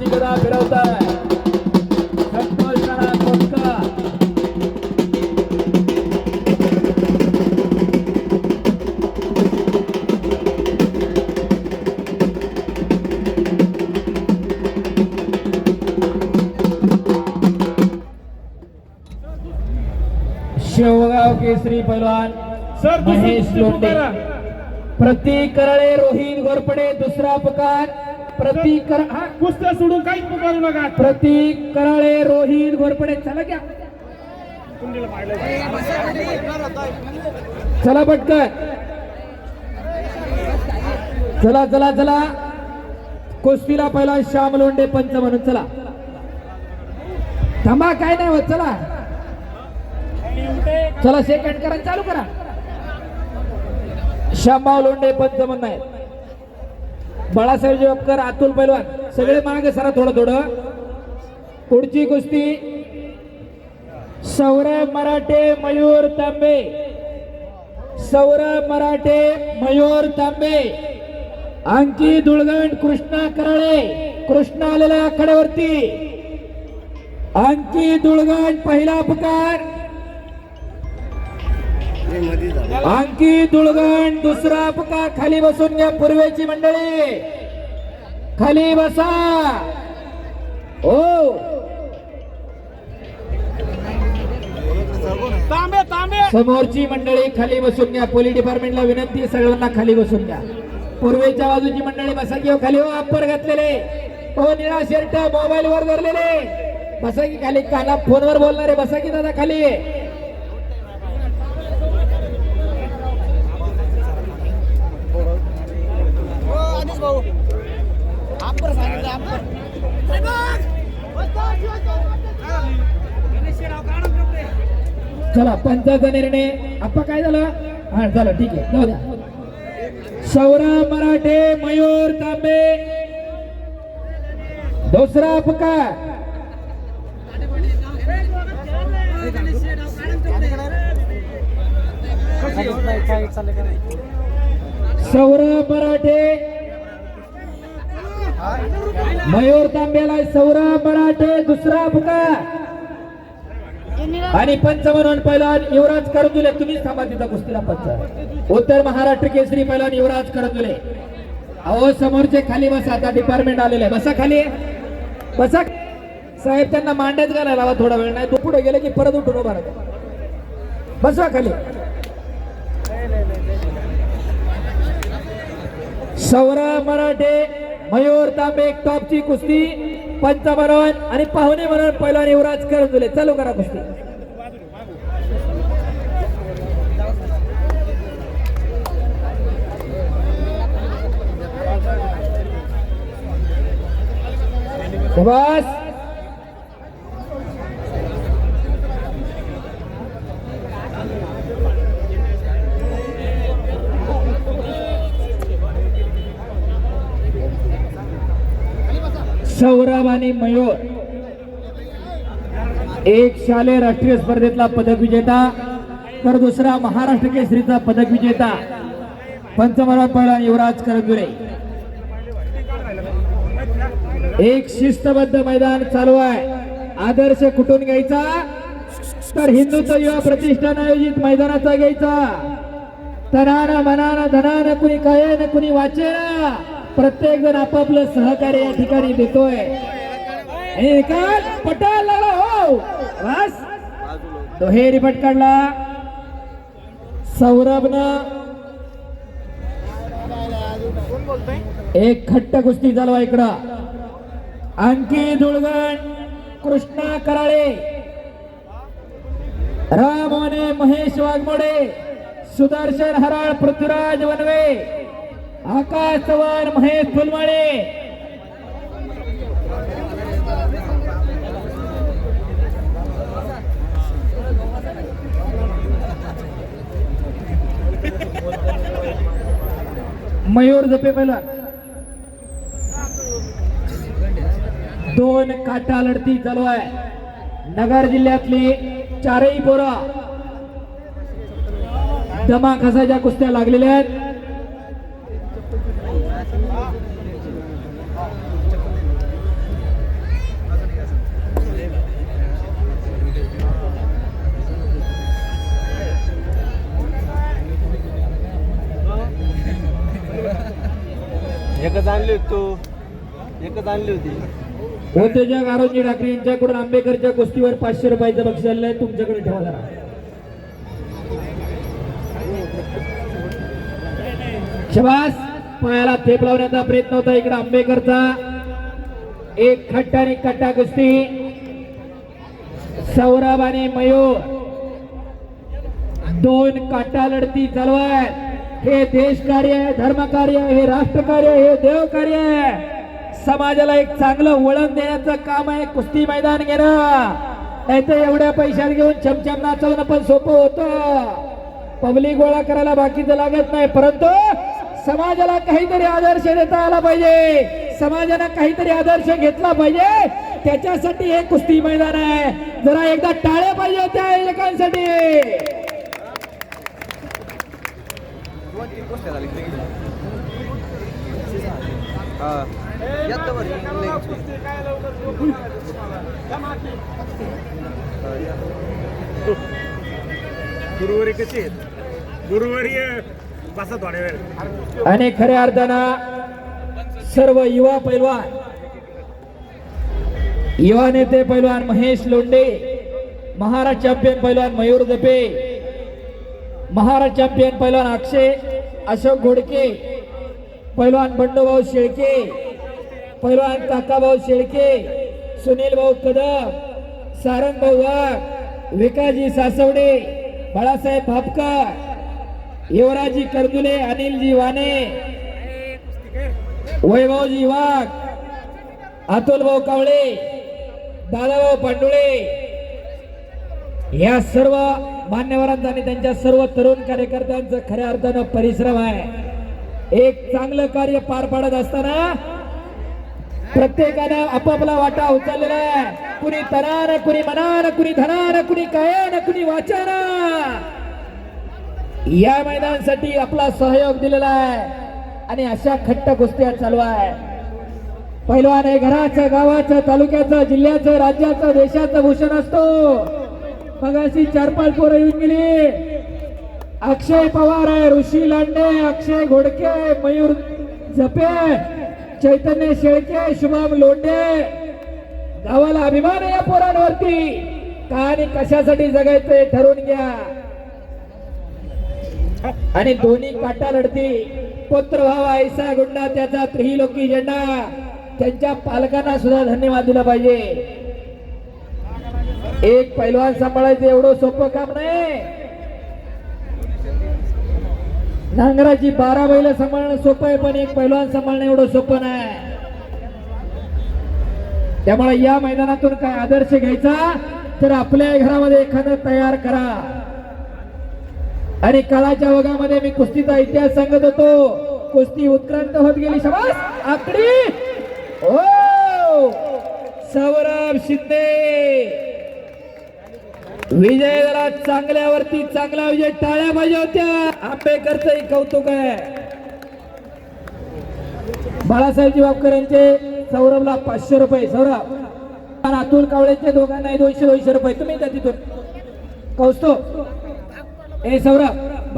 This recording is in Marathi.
कुस्ती गदा फिरवताय संतोष नाना कोटकर शेवगाव केसरी पैलवान सर महेश दुसरं लोंढे करा प्रतीक करळे रोहित घोरपडे दुसरा अपकार प्रतीक कर. हा कुस्त्या सोडून काहीच पुकारू नका. प्रतीक कराळे रोहित घोरपडे चला पाहिलं. चला पटकन. चला चला चला. कुस्तीला पहिला श्याम लोंडे पंच म्हणून. चला. थांबा काय नाही होत. चला. चला सेकंड करा चालू करा. श्यामभाऊ लोंडे पंच म्हणून आहेत. बाळासाहेब जॉबकर अतुल पैलवान सगळे मागे सरा थोडं थोडं. पुढची कुस्ती. सौरभ मराठे मयूर तांबे. सौरभ मराठे मयूर तांबे. अंकी धुळगण कृष्णा कराळे. कृष्णा आलेल्या आखाड्यावरती. अंकी दुळगण पहिला पुकार अंकी दुळगण दुसरा पुकार खाली बसून घ्या पूर्वेची मंडळी. खाली बसा. हो. तांबे तांबे. समोरची मंडळी खाली बसून घ्या पोलीस डिपार्टमेंटला विनंती सर्वांना खाली बसून घ्या पूर्वेच्या बाजूची मंडळी बसा की हो खाली हो अप्पर घातलेले. हो निळा शर्ट मोबाईल वर धरलेले. बसा की खाली. काना फोनवर बोलणारे बसा की दादा खाली. चला पंचाचा निर्णय. आप्पा काय झालं? हा झालं ठीक आहे. जाऊ द्या. सौरा मराठे मयूर तांबे. दुसरा पुकार सौरा मराठे मयूर तांब्याला सौरभ मराठे दुसरा पुकार आणि पंच म्हणून पैलवान युवराज करंजुले तुम्हीच थांबा तिथं कुस्तीला पंच. उत्तर महाराष्ट्र केसरी पैलवान युवराज करंजुले. अहो समोरचे खाली बसा आता डिपार्टमेंट आलेले बसा खाली. बसा. साहेब त्यांना मांड्यात घालायला हवा थोडा वेळ नाही. तो पुढे गेले की परत उठून उभा राहतो. बसा खाली. सौरभ मराठे मयूर तांबे एक टॉपची कुस्ती पंच म्हणून आणि पाहुणे म्हणून पहिला युवराज करंजुले. चालू करा कुस्ती. सुभाष. सौरभ आणि मयूर. एक शालेय राष्ट्रीय स्पर्धेतला पदक विजेता तर दुसरा महाराष्ट्र केसरीचा पदक विजेता पंचमराव पहिला युवराज करंजुले एक शिस्तबद्ध मैदान चालू आहे. आदर्श कुठून घ्यायचा? तर हिंदुत्व युवा प्रतिष्ठान आयोजित मैदानाचा घ्यायचा. तनानं मनानं धनानं कुणी कळेन कुणी वाचेना. प्रत्येक जण आपापलं सहकार्य या ठिकाणी देतोय. निकाल पटायला लागला हो. बस. दुहेरी पट काढला सौरभनं एक खट्ट कुस्ती चालवा इकडं. आणखी धुळगण कृष्णा कराळे. राम महेश वाघमोडे सुदर्शन हराळ पृथ्वीराज वनवे. आकाश चव्हाण महेश फुलमाळे. मयूर जपे पहिला. दोन काटा लढती चालू आहे. नगर जिल्ह्यातली चारही पोरा दमा खसाच्या कुस्त्या लागलेल्या आहेत. एकच आणली होती तू. एकच आणली होती. उद्योजक आरोजी ठाकरे यांच्याकडून आंबेकरच्या गोष्टीवर पाचशे रुपयाचं बक्षीस आलेलं आहे तुमच्याकडे ठेवा जरा. शबास पायाला थेप लावण्याचा प्रयत्न होता. इकडे आंबेकरचा एक खट्टा आणि कट्टा कुस्ती. सौरभ आणि मयूर. दोन काटा लढती चालू हे देश कार्य आहे धर्म कार्य हे राष्ट्र कार्य हे देव कार्य आहे. समाजाला एक चांगलं वळण देण्याचं काम आहे. कुस्ती मैदान घेणं. नाही तर एवढ्या पैशात घेऊन चमचम नाचवणं पण सोपं होतं. पब्लिक गोळा करायला बाकीचं लागत नाही. परंतु समाजाला काहीतरी आदर्श देता आला पाहिजे. समाजानं काहीतरी आदर्श घेतला पाहिजे. त्याच्यासाठी हे कुस्ती मैदान आहे. जरा एकदा टाळे पाहिजे त्या एकांसाठी दोन तीन गोष्टी झाली हा यात तर बरं, लगेच. गुरुवारी कशी गुरुवारी बसा थोड्या वेळ. आणि खऱ्या अर्थानं सर्व युवा पैलवान युवा नेते पैलवान महेश लोंडे महाराज चॅम्पियन पैलवान मयूर दपे महाराज चॅम्पियन पैलवान अक्षय अशोक घोडके पैलवान बंडूभाऊ शेळके पैलवान काकाभाऊ शेळके सुनील भाऊ कदम सारंग भाऊ वाघ विकाजी सासवडे बाळासाहेब भापकर युवराजी कर्दुले अनिलजी वाने वैभवजी वाघ अतुल भाऊ कावळे दादाभाऊ पांडुळे या सर्व मान्यवरांचा आणि त्यांच्या सर्व तरुण कार्यकर्त्यांचं खऱ्या अर्थानं परिश्रम आहे. एक चांगलं कार्य पार पाडत असताना प्रत्येकानं आपापला वाटा उचललेला आहे. कुणी तरार कुणी मनार कुणी धनानं कुणी कायानं कुणी वाचानं. या मैदानासाठी आपला सहयोग दिलेला आहे. आणि अशा खट्ट कुस्त्या चालू आहे. पहिलवान हे घराचं गावाचं तालुक्याचं जिल्ह्याचं राज्याचं देशाचं भूषण असतो. मग अशी चार पाच पोरं येऊन गेली. अक्षय पवार आहे ऋषी लांडे अक्षय घोडके मयूर झपे चैतन्य शेळके शुभम लोंढे. गावाला अभिमान आहे या पोरांवरती. का आणि कशासाठी जगायचं ठरवून घ्या. आणि दोन्ही काटा लढती पुत्र भावा ऐसा गुंडा त्याचा त्रिलोकी झेंडा. त्यांच्या पालकांना सुद्धा धन्यवाद दिला पाहिजे. एक पैलवान सांभाळायचं एवढं सोपं काम नाही. नांगराची बारा बैल सांभाळणं सोपं आहे पण एक पैलवान सांभाळणं एवढं सोपं नाही. त्यामुळे या मैदानातून काय आदर्श घ्यायचा तर आपल्या घरामध्ये एखादं तयार करा. आणि काळाच्या वगामध्ये मी कुस्तीचा इतिहास सांगत होतो. कुस्ती उत्क्रांत होत गेली. समाज आकडी! हो! सौरभ शिंदे! विजय जरा चांगल्यावरती चांगला विजय टाळ्या पाहिजे होत्या. आंबेकरचंही कौतुक आहे. बाळासाहेबजी वापकर यांचे सौरभला पाचशे रुपये. सौरभ अतुल कावळेचे दोघांनाही दोनशे दोनशे रुपये. तुम्ही त्या तिथून. कौस्तो ए सौरभ.